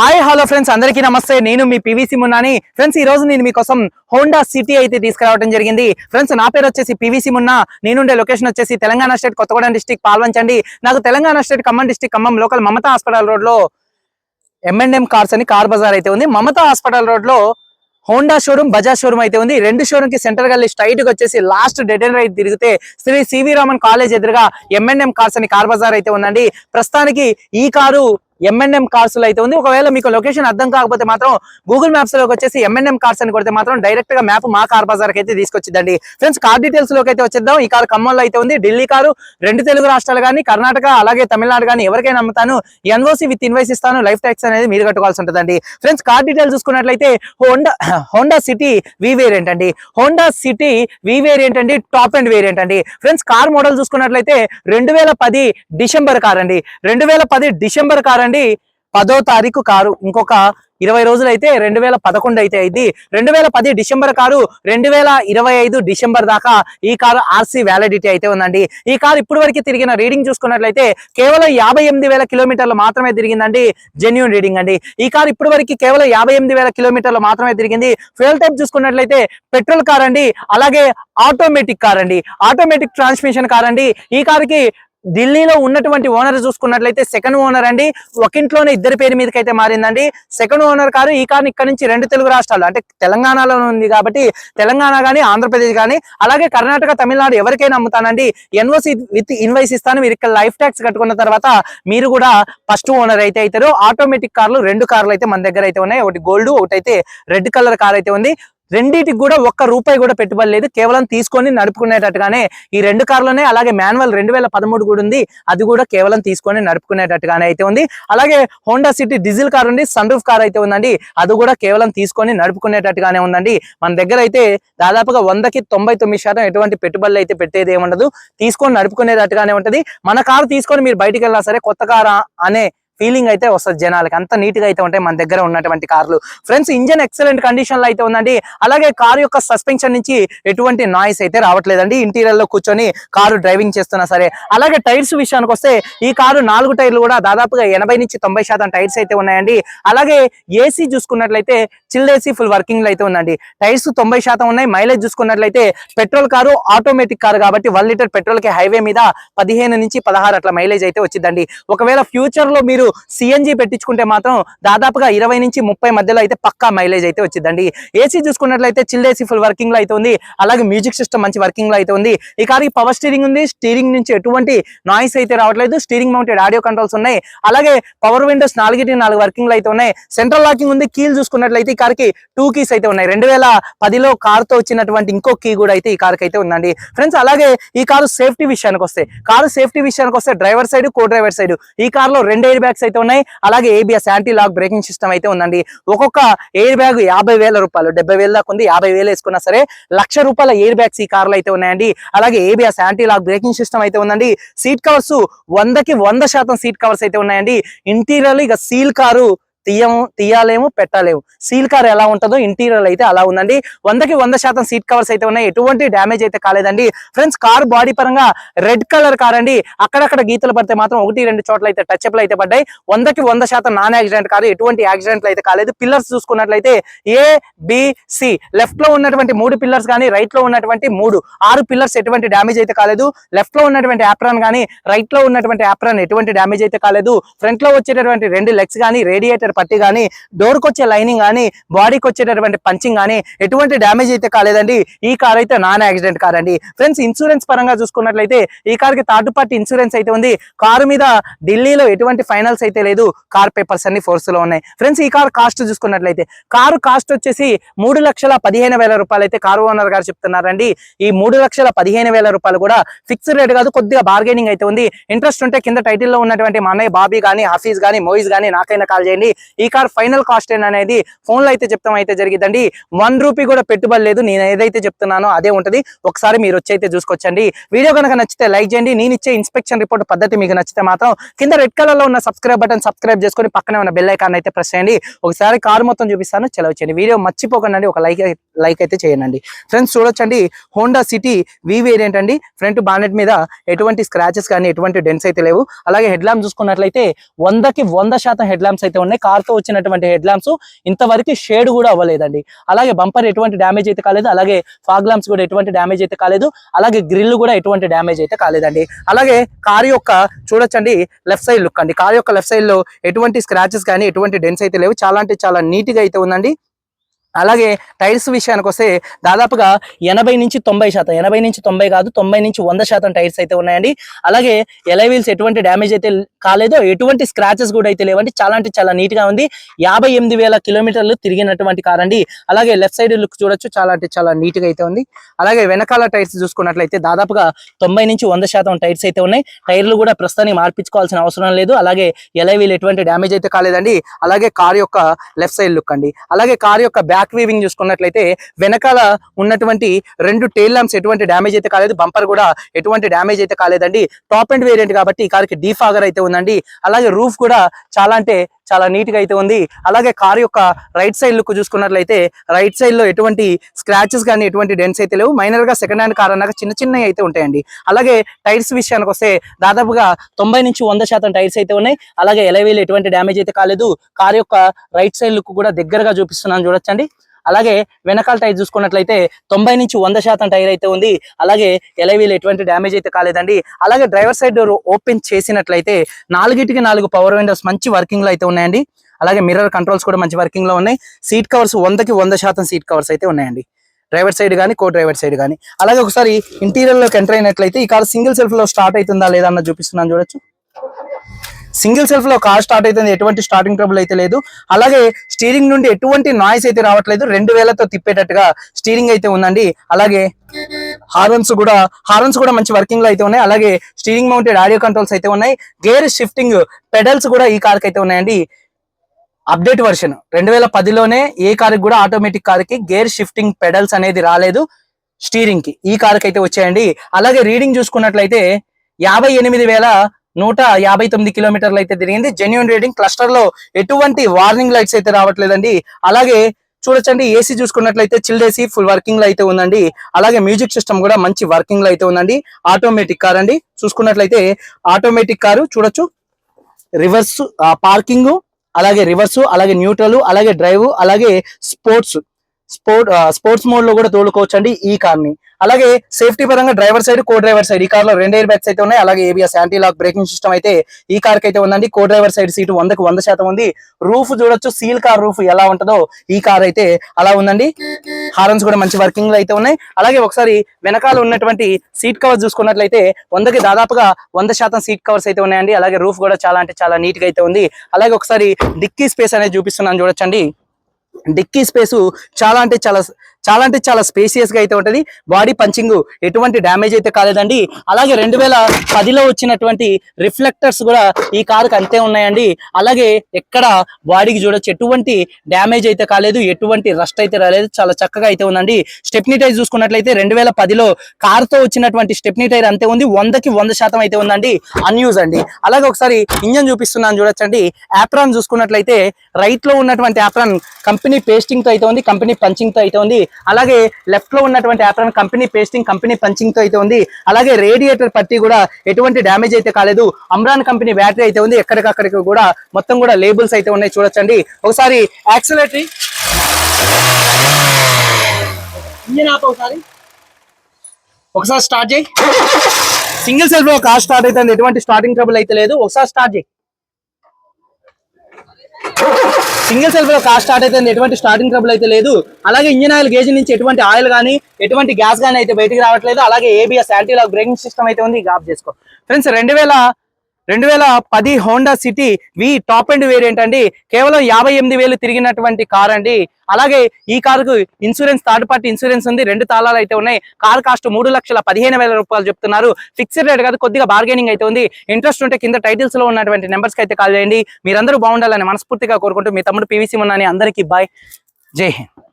Hi hello friends అందరికీ నమస్తే. నేను మీ పివిసి మున్నాని ఫ్రెండ్స్ ఈ రోజు నేను మీకోసం హోండా సిటీ అయితే తీసుకురావడం జరిగింది. ఫ్రెండ్స్ నా పేరు వచ్చేసి పివిసి మున్నా నేనుండే లొకేషన్ వచ్చేసి తెలంగాణ స్టేట్ కొత్తగూడెం డిస్టిక్ పాల్వంచండి. నాకు Telangana state Khammam district Khammam local Mamata hospital రోడ్లో ఎంఎన్ఎం కార్స్ అని కార్ బజార్ అయితే ఉంది. మమతా హాస్పిటల్ రోడ్లో హోండా షోరూమ్ బజాజ్ షోరూమ్ అయితే ఉంది. రెండు షోరూమ్కి సెంటర్ గల్లి స్ట్రైట్గా వచ్చేసి లాస్ట్ డెడ్ అండ్ రైట్ తిరిగితే శ్రీ సివి రామన్ కాలేజ్ ఎదురుగా ఎంఎన్ఎం కార్స్ అని కార్ బజార్ అయితే ఉందండి. ప్రస్తుతానికి ఈ కారు M&M ఎంఎన్ఎం కార్స్లో అయితే ఉంది. ఒకవేళ మీకు లొకేషన్ అర్థం కాకపోతే మాత్రం గూగుల్ మ్యాప్స్లోకి వచ్చేసి M&M ఎంఎన్ఎం కార్స్ అని కొడితే మాత్రం డైరెక్ట్గా మ్యాప్ మా కార్ బజార్ అయితే తీసుకొచ్చిందండి ఫ్రెండ్స్ కార్ డీటెయిల్స్లోకి అయితే వచ్చేద్దాం. ఈ కారు ఖమ్మంలో అయితే ఉంది. ఢిల్లీ కారు రెండు తెలుగు రాష్ట్రాలు కానీ కర్ణాటక అలాగే తమిళనాడు కానీ ఎవరికైనా అమ్ముతాను. ఎన్ఓసి విత్ ఇన్వైస్ ఇస్తాను. లైఫ్ ట్యాక్స్ అనేది మీరు కట్టుకోవాల్సి ఉంటుందండి. ఫ్రెండ్స్ కార్ డీటెయిల్స్ చూసుకున్నట్లయితే Honda Honda City V variant అండి. హోండా సిటీ వి వేరియంట్ అండి. టాప్ అండ్ వేరియంట్ అండి. ఫ్రెండ్స్ కార్ మోడల్ చూసుకున్నట్లయితే రెండు వేల పది డిసెంబర్ కార్ అండి. రెండు వేల పది డిసెంబర్ కార్ అండి పదో తారీఖు కారు. ఇంకొక ఇరవై రోజులైతే రెండు వేల పదకొండు అయితే అయింది. రెండు వేల పది డిసెంబర్ కారు రెండు వేల ఇరవై ఐదు డిసెంబర్ దాకా ఈ కారు ఆర్సీ వ్యాలిడిటీ అయితే ఉందండి. ఈ కారు ఇప్పటి వరకు తిరిగిన రీడింగ్ చూసుకున్నట్లయితే కేవలం యాభై ఎనిమిది వేల కిలోమీటర్లు మాత్రమే తిరిగిందండి. జెన్యున్ రీడింగ్ అండి. ఈ కారు ఇప్పటి వరకు కేవలం యాభై ఎనిమిది వేల కిలోమీటర్లు మాత్రమే తిరిగింది. ఫ్యూయల్ టైప్ చూసుకున్నట్లయితే పెట్రోల్ కార్ అండి అలాగే ఆటోమేటిక్ కార్ అండి ఆటోమేటిక్ ట్రాన్స్మిషన్ కార్ అండి ఈ కారుకి ఢిల్లీలో ఉన్నటువంటి ఓనర్ చూసుకున్నట్లయితే సెకండ్ ఓనర్ అండి. ఒక ఇంట్లోనే ఇద్దరి పేరు మీదకైతే మారిందండి. సెకండ్ ఓనర్ కారు ఈ కారు ఇక్కడ నుంచి రెండు తెలుగు రాష్ట్రాలు అంటే తెలంగాణలో ఉంది కాబట్టి తెలంగాణ కానీ ఆంధ్రప్రదేశ్ కానీ అలాగే కర్ణాటక తమిళనాడు ఎవరికైనా అమ్ముతానండి. ఎన్ఓసి విత్ ఇన్వైస్ ఇస్తాను. మీరు ఇక్కడ లైఫ్ ట్యాక్స్ కట్టుకున్న తర్వాత మీరు కూడా ఫస్ట్ ఓనర్ అయితే అవుతారు. ఆటోమేటిక్ కార్లు రెండు కార్లు అయితే మన దగ్గర అయితే ఉన్నాయి. ఒకటి గోల్డ్ ఒకటి అయితే రెడ్ కలర్ కార్ అయితే ఉంది. రెండింటికి కూడా ఒక్క రూపాయి కూడా పెట్టుబడి లేదు. కేవలం తీసుకొని నడుపుకునేటట్టుగానే ఈ రెండు కార్లోనే అలాగే మాన్యువల్ రెండు వేల పదమూడు కూడా ఉంది. అది కూడా కేవలం తీసుకొని నడుపుకునేటట్టుగానే అయితే ఉంది. అలాగే హోండా సిటీ డీజిల్ కార్ ఉంది సన్ రూఫ్ కార్ అయితే ఉందండి. అది కూడా కేవలం తీసుకొని నడుపుకునేటట్టుగానే ఉందండి. మన దగ్గర అయితే దాదాపుగా వందకి తొంభై తొమ్మిది శాతం ఎటువంటి పెట్టుబడులు అయితే పెట్టేది ఏముండదు. తీసుకొని నడుపుకునేటట్టుగానే ఉంటది. మన కారు తీసుకొని మీరు బయటికి వెళ్ళినా సరే కొత్త కారు అనే ఫీలింగ్ అయితే వస్తుంది జనాలకి. అంత నీట్గా అయితే ఉంటాయి మన దగ్గర ఉన్నటువంటి కార్లు. ఫ్రెండ్స్ ఇంజన్ ఎక్సలెంట్ కండిషన్లో అయితే ఉందండి. అలాగే కారు యొక్క సస్పెన్షన్ నుంచి ఎటువంటి నాయిస్ అయితే రావట్లేదండి. ఇంటీరియర్లో కూర్చొని కారు డ్రైవింగ్ చేస్తున్నా సరే. అలాగే టైర్స్ విషయానికి వస్తే ఈ కారు నాలుగు టైర్లు కూడా దాదాపుగా ఎనభై నుంచి తొంభై శాతం టైర్స్ అయితే ఉన్నాయండి. అలాగే ఏసీ చూసుకున్నట్లయితే చిల్డ్ ఏసీ ఫుల్ వర్కింగ్లో అయితే ఉందండి. టైర్స్ తొంభై శాతం ఉన్నాయి. మైలేజ్ చూసుకున్నట్లయితే పెట్రోల్ కారు ఆటోమేటిక్ కారు కాబట్టి వన్ లీటర్ పెట్రోల్కి హైవే మీద పదిహేను నుంచి పదహారు అట్లా మైలేజ్ అయితే వచ్చిందండి. ఒకవేళ ఫ్యూచర్లో మీరు సిఎన్జి పెట్టించుకుంటే మాత్రం దాదాపుగా ఇరవై నుంచి ముప్పై మధ్యలో అయితే పక్కా మైలేజ్ అయితే వచ్చిందండి. ఏసీ చూసుకున్నట్లయితే చిల్ ఏసీ ఫుల్ వర్కింగ్లో అయితే ఉంది. అలాగే మ్యూజిక్ సిస్టమ్ మంచి వర్కింగ్లో అయితే ఉంది. ఈ కార్కి పవర్ స్టీరింగ్ ఉంది. స్టీరింగ్ నుంచి ఎటువంటి నాయిస్ అయితే రావట్లేదు. స్టీరింగ్ మౌంటెడ్ ఆడియో కంట్రోల్స్ ఉన్నాయి. అలాగే పవర్ విండోస్ నాలుగిటి నాలుగు వర్కింగ్లో అయితే ఉన్నాయి. సెంట్రల్ లాకింగ్ ఉంది. కీల్ చూసుకున్నట్లయితే ఈ కార్కి టూ కీస్ అయితే ఉన్నాయి. రెండు వేల పదిలో కార్తో వచ్చినటువంటి ఇంకో కీ కూడా అయితే ఈ కార్కి అయితే ఉందండి. ఫ్రెండ్స్ అలాగే ఈ కారు సేఫ్టీ విషయానికి వస్తే కారు సేఫ్టీ విషయానికి వస్తే driver side co driver side ఈ కార్లో రెండు ఎయిర్ బ్యాగ్స్ అయితే ఉన్నాయి. అలాగే ABS anti lock braking system అయితే ఉందండి. ఒక్కొక్క ఎయిర్ బ్యాగ్ యాభై వేల రూపాయలు డెబ్బై వేల దాకా ఉంది. యాభై వేలు వేసుకున్నా సరే లక్ష రూపాయల ఎయిర్ బ్యాగ్స్ ఈ కార్లు అయితే ఉన్నాయండి. అలాగే ABS anti lock braking system అయితే ఉందండి. సీట్ కవర్స్ వందకి వంద శాతం సీట్ కవర్స్ అయితే ఉన్నాయండి. ఇంటీరియర్ ఇక సీల్ కారు తీయము తీయాలేము పెట్టలేము. సీల్ కార్ ఎలా ఉంటుందో ఇంటీరియర్ అయితే అలా ఉందండి. వందకి వంద శాతం సీట్ కవర్స్ అయితే ఉన్నాయి. ఎటువంటి డ్యామేజ్ అయితే కాలేదండి. ఫ్రెండ్స్ కార్ బాడీ పరంగా రెడ్ కలర్ కార్ అండి. అక్కడక్కడ గీతలు పడితే మాత్రం ఒకటి రెండు చోట్ల అయితే టచ్అప్లు అయితే పడ్డాయి. వందకి వంద శాతం నాన్ యాక్సిడెంట్ కాదు. ఎటువంటి యాక్సిడెంట్లు అయితే కాలేదు. పిల్లర్స్ చూసుకున్నట్లయితే ఏ సి లెఫ్ట్లో ఉన్నటువంటి మూడు పిల్లర్స్ కానీ రైట్లో ఉన్నటువంటి మూడు. ఆరు పిల్లర్స్ ఎటువంటి డ్యామేజ్ అయితే కాలేదు. లెఫ్ట్లో ఉన్నటువంటి యాప్రాన్ కానీ రైట్లో ఉన్నటువంటి యాప్రాన్ ఎటువంటి డ్యామేజ్ అయితే కాలేదు. ఫ్రంట్లో వచ్చేటటువంటి రెండు లెగ్స్ కానీ రేడియేటర్ పట్టి కానీ డోర్కి వచ్చే లైనింగ్ కానీ బాడీకి వచ్చేటటువంటి పంచింగ్ కానీ ఎటువంటి డ్యామేజ్ అయితే కాలేదండి. ఈ కార్ అయితే నాన్ యాక్సిడెంట్ కార్ అండి. ఫ్రెండ్స్ ఇన్సూరెన్స్ పరంగా చూసుకున్నట్లయితే ఈ కార్కి థర్డ్ పార్టీ ఇన్సూరెన్స్ అయితే ఉంది. కారు మీద ఢిల్లీలో ఎటువంటి ఫైనల్స్ అయితే లేదు. కార్ పేపర్స్ అన్ని ఫోర్స్లో ఉన్నాయి. ఫ్రెండ్స్ ఈ కార్ కాస్ట్ చూసుకున్నట్లయితే కారు కాస్ట్ వచ్చేసి మూడు లక్షల పదిహేను వేల రూపాయలు అయితే కారు ఓనర్ గారు చెప్తున్నారండి. ఈ మూడు లక్షల పదిహేను వేల రూపాయలు కూడా ఫిక్స్డ్ రేట్ కాదు కొద్దిగా బార్గెనింగ్ అయితే ఉంది. ఇంట్రెస్ట్ ఉంటే కింద టైటిల్లో ఉన్నటువంటి మా అన్నయ్య బాబీ కానీ హఫీజ్ కానీ మోయిజ్ కానీ నాకైనా కాల్ చేయండి. ఈ కార్ ఫైనల్ కాస్ట్ అనేది ఫోన్లో అయితే చెప్తాం అయితే జరిగిందండి వన్ రూపీ కూడా పెట్టుబడి లేదు నేను ఏదైతే చెప్తున్నానో అదే ఉంటది. ఒకసారి మీరు వచ్చి అయితే చూసుకొచ్చండి వీడియో కనుక నచ్చితే లైక్ చేయండి. నేను ఇచ్చే ఇన్స్పెక్షన్ రిపోర్ట్ పద్ధతి మీకు నచ్చితే మాత్రం కింద రెడ్ కలర్లో ఉన్న సబ్స్క్రైబ్ బటన్ సబ్స్క్రైబ్ చేసుకొని పక్కనే ఉన్న బెల్ ఐకాన్ అయితే ప్రెస్ చేయండి. ఒకసారి కార్ మొత్తం చూపిస్తాను. చలవచ్చండి వీడియో మర్చిపోకండి. ఒక లైక్ లైక్ అయితే చేయండి. ఫ్రెండ్స్ చూడొచ్చండి హోండా సిటీ వి వేరియంట్ అండి. ఫ్రంట్ బానెట్ మీద ఎటువంటి స్క్రాచెస్ కానీ ఎటువంటి డెన్స్ అయితే లేవు. అలాగే హెడ్ ల్యాంప్ చూసుకున్నట్లయితే వందకి వంద శాతం హెడ్ ల్యాంప్స్ అయితే ఉన్నాయి. కార్తో వచ్చినటువంటి హెడ్ ల్యాంప్స్ ఇంతవరకు షేడ్ కూడా అవ్వలేదండి. అలాగే బంపర్ ఎటువంటి డ్యామేజ్ అయితే కాలేదు. అలాగే ఫాగ్ ల్యాంప్స్ కూడా ఎటువంటి డ్యామేజ్ అయితే కాలేదు. అలాగే గ్రిల్ కూడా ఎటువంటి డ్యామేజ్ అయితే కాలేదండి. అలాగే కార్ యొక్క చూడొచ్చండి లెఫ్ట్ సైడ్ లుక్ అండి. కార్ యొక్క లెఫ్ట్ సైడ్లో ఎటువంటి స్క్రాచెస్ కానీ ఎటువంటి డెన్స్ అయితే లేవు. చాలా అంటే చాలా నీట్గా అయితే ఉందండి. అలాగే టైర్స్ విషయానికి వస్తే దాదాపుగా ఎనభై నుంచి తొంభై శాతం ఎనభై నుంచి తొంభై కాదు తొంభై నుంచి వంద శాతం టైర్స్ అయితే ఉన్నాయండి. అలాగే ఎలై వీల్స్ ఎటువంటి డ్యామేజ్ అయితే కాలేదో ఎటువంటి స్క్రాచెస్ కూడా అయితే లేవండి. చాలా అంటే చాలా నీట్గా ఉంది. యాభై ఎనిమిది వేల కిలోమీటర్లు తిరిగినటువంటి కార్ అండి. అలాగే లెఫ్ట్ సైడ్ లుక్ చూడొచ్చు. చాలా అంటే చాలా నీట్గా అయితే ఉంది. అలాగే వెనకాల టైర్స్ చూసుకున్నట్లయితే దాదాపుగా తొంభై నుంచి వంద శాతం టైర్స్ అయితే ఉన్నాయి. టైర్లు కూడా ప్రస్తుతానికి మార్పించుకోవాల్సిన అవసరం లేదు. అలాగే ఎలై వీల్ ఎటువంటి డ్యామేజ్ అయితే కాలేదండి. అలాగే కార్ యొక్క లెఫ్ట్ సైడ్ లుక్ అండి. అలాగే కార్ యొక్క బ్యాక్ వీవింగ్ చూసుకున్నట్లయితే వెనకాల ఉన్నటువంటి రెండు టైల్ ల్యాంప్స్ ఎటువంటి డ్యామేజ్ అయితే కాలేదు. బంపర్ కూడా ఎటువంటి డ్యామేజ్ అయితే కాలేదండి. టాప్ అండ్ వేరియంట్ కాబట్టి ఈ కార్కి డీఫాగర్ అయితే ఉందండి. అలాగే రూఫ్ కూడా చాలా అంటే చాలా నీట్గా అయితే ఉంది. అలాగే కార్ యొక్క రైట్ సైడ్ లుక్ చూసుకున్నట్లయితే రైట్ సైడ్లో ఎటువంటి స్క్రాచెస్ కానీ ఎటువంటి డెన్స్ అయితే లేవు. మైనర్గా సెకండ్ హ్యాండ్ కార్ అన్నాక చిన్న చిన్నవి అయితే ఉంటాయండి. అలాగే టైర్స్ విషయానికి వస్తే దాదాపుగా తొంభై నుంచి వంద శాతం టైర్స్ అయితే ఉన్నాయి. అలాగే ఎలవేలు ఎటువంటి డ్యామేజ్ అయితే కాలేదు. కార్ యొక్క రైట్ సైడ్ లుక్ కూడా దగ్గరగా చూపిస్తున్నాను చూడొచ్చండి. అలాగే వెనకాల టైర్ చూసుకున్నట్లయితే తొంభై నుంచి వంద శాతం టైర్ అయితే ఉంది. అలాగే ఎలవీలు ఎటువంటి డ్యామేజ్ అయితే కాలేదండి. అలాగే డ్రైవర్ సైడ్ డోర్ ఓపెన్ చేసినట్లయితే నాలుగిటికి నాలుగు పవర్ విండోస్ మంచి వర్కింగ్లో అయితే ఉన్నాయండి. అలాగే మిర్రర్ కంట్రోల్స్ కూడా మంచి వర్కింగ్లో ఉన్నాయి. సీట్ కవర్స్ వందకి వంద శాతం సీట్ కవర్స్ అయితే ఉన్నాయండి. డ్రైవర్ సైడ్ కానీ కో డ్రైవర్ సైడ్ కానీ అలాగే ఒకసారి ఇంటీరియర్లోకి ఎంటర్ అయినట్లయితే ఈ కార్ సింగిల్ సెల్ఫ్లో స్టార్ట్ అవుతుందా లేదా అన్న చూపిస్తున్నాను చూడొచ్చు. సింగిల్ సెల్ఫ్లో కార్ స్టార్ట్ అవుతుంది ఎటువంటి స్టార్టింగ్ ట్రబుల్ అయితే లేదు. అలాగే స్టీరింగ్ నుండి ఎటువంటి నాయిస్ అయితే రావట్లేదు రెండు వేలతో తిప్పేటట్టుగా స్టీరింగ్ అయితే ఉందండి. అలాగే హార్న్స్ కూడా హార్న్స్ కూడా మంచి వర్కింగ్లో అయితే ఉన్నాయి. అలాగే స్టీరింగ్ మౌంటెడ్ ఆడియో కంట్రోల్స్ అయితే ఉన్నాయి. గేర్ షిఫ్టింగ్ పెడల్స్ కూడా ఈ కార్కి అయితే ఉన్నాయండి. అప్డేట్ వర్షన్ రెండు వేల పదిలోనే ఏ కార్కి కూడా ఆటోమేటిక్ కార్కి గేర్ షిఫ్టింగ్ పెడల్స్ అనేది రాలేదు స్టీరింగ్కి. ఈ కార్కి అయితే వచ్చాయండి. అలాగే రీడింగ్ చూసుకున్నట్లయితే యాభై ఎనిమిది వేల నూట యాభై తొమ్మిది కిలోమీటర్లు అయితే తిరిగింది. జెన్యున్ రీడింగ్ క్లస్టర్లో ఎటువంటి వార్నింగ్ లైట్స్ అయితే రావట్లేదండి. అలాగే చూడొచ్చండి ఏసీ చూసుకున్నట్లయితే చిల్డ్ ఏసీ ఫుల్ వర్కింగ్లో అయితే ఉందండి. అలాగే మ్యూజిక్ సిస్టమ్ కూడా మంచి వర్కింగ్లో అయితే ఉందండి. ఆటోమేటిక్ కార్ అండి. చూసుకున్నట్లయితే ఆటోమేటిక్ కారు చూడొచ్చు. రివర్స్ పార్కింగ్ అలాగే రివర్స్ అలాగే న్యూట్రల్ అలాగే డ్రైవ్ అలాగే స్పోర్ట్స్ స్పోర్ట్ స్పోర్ట్స్ మోడ్లో కూడా తోలుకోవచ్చు అండి ఈ కార్ని అలాగే సేఫ్టీ పరంగా driver side co driver side ఈ కార్లో రెండు ఎయిర్ బ్యాగ్స్ అయితే ఉన్నాయి. అలాగే ABS anti lock braking system అయితే ఈ కార్కి అయితే ఉందండి. కో డ్రైవర్ సైడ్ సీటు వందకు వంద శాతం ఉంది. రూఫ్ చూడొచ్చు. సీల్ కార్ రూఫ్ ఎలా ఉంటుందో ఈ కార్ అయితే అలా ఉందండి. హార్న్స్ కూడా మంచి వర్కింగ్లో అయితే ఉన్నాయి. అలాగే ఒకసారి వెనకాల ఉన్నటువంటి సీట్ కవర్స్ చూసుకున్నట్లయితే వందకి దాదాపుగా వంద శాతం సీట్ కవర్స్ అయితే ఉన్నాయండి. అలాగే రూఫ్ కూడా చాలా అంటే చాలా నీట్గా అయితే ఉంది. అలాగే ఒకసారి డిక్కీ స్పేస్ అనేది చూపిస్తున్నాను చూడొచ్చండి. డిక్కీ స్పేసు చాలా అంటే చాలా చాలా అంటే చాలా స్పేసియస్గా అయితే ఉంటది. బాడీ పంచింగ్ ఎటువంటి డ్యామేజ్ అయితే కాలేదండి. అలాగే రెండు వేల పదిలో వచ్చినటువంటి రిఫ్లెక్టర్స్ కూడా ఈ కారుకి అంతే ఉన్నాయండి. అలాగే ఎక్కడ బాడీకి చూడొచ్చు ఎటువంటి డ్యామేజ్ అయితే కాలేదు ఎటువంటి రస్ట్ అయితే రాలేదు. చాలా చక్కగా అయితే ఉందండి. స్టెప్నీ టైర్ చూసుకున్నట్లయితే రెండు వేల పదిలో తో వచ్చినటువంటి స్టెప్నీ టైర్ అంతే ఉంది. వందకి వంద శాతం అయితే ఉందండి. అన్యూజ్ అండి. అలాగే ఒకసారి ఇంజన్ చూపిస్తున్నాను చూడొచ్చండి. యాప్రాన్ చూసుకున్నట్లయితే రైట్లో ఉన్నటువంటి యాప్రాన్ కంపెనీ పేస్టింగ్తో అయితే ఉంది కంపెనీ పంచింగ్తో అయితే ఉంది. అలాగే లెఫ్ట్లో ఉన్నటువంటి యాప్రాన్ కంపెనీ పేస్టింగ్ కంపెనీ పంచింగ్తో అయితే ఉంది. అలాగే రేడియేటర్ పట్టి కూడా ఎటువంటి డ్యామేజ్ అయితే కాలేదు. అమ్రాన్ కంపెనీ బ్యాటరీ అయితే ఉంది. ఎక్కడికక్కడికి కూడా మొత్తం కూడా లేబుల్స్ అయితే ఉన్నాయి చూడొచ్చండి. ఒకసారి యాక్సిలేటరీ ఒకసారి. ఒకసారి స్టార్ట్ చేయి. సింగిల్ సెల్ఫ్లో కార్ స్టార్ట్ అయితే ఎటువంటి స్టార్టింగ్ ట్రబుల్ అయితే లేదు. ఒకసారి స్టార్ట్ చేయి. సింగిల్ సెల్ఫ్లో కార్ స్టార్ట్ అయితే ఎటువంటి స్టార్టింగ్ ట్రబుల్ అయితే లేదు. అలాగే ఇంజిన్ ఆయిల్ గేజ్ నుంచి ఎటువంటి ఆయిల్ కానీ ఎటువంటి గ్యాస్ కానీ అయితే బయటికి రావట్లేదు. అలాగే ABS anti lock braking system అయితే ఉంది. గాప్ చేసుకో. ఫ్రెండ్స్ రెండు వేల రెండు వేల పది Honda City V top and variant అండి కేవలం యాభై ఎనిమిది వేలు తిరిగినటువంటి కార్ అండి. అలాగే ఈ కారుకు ఇన్సూరెన్స్ థర్డ్ పార్టీ ఇన్సూరెన్స్ ఉంది. రెండు తాళాలు అయితే ఉన్నాయి. కార్ కాస్ట్ మూడు లక్షల పదిహేను వేల రూపాయలు చెప్తున్నారు. ఫిక్స్డ్ రేట్ కాదు కొద్దిగా బార్గెనింగ్ అయితే ఉంది. ఇంట్రెస్ట్ ఉంటే కింద టైటిల్స్లో ఉన్నటువంటి నెంబర్స్కి అయితే కాల్ చేయండి. మీరందరూ బాగుండాలని మనస్ఫూర్తిగా కోరుకుంటూ మీ తమ్ముడు పివిసి ఉన్నాని అందరికీ బాయ్. జై హింద్.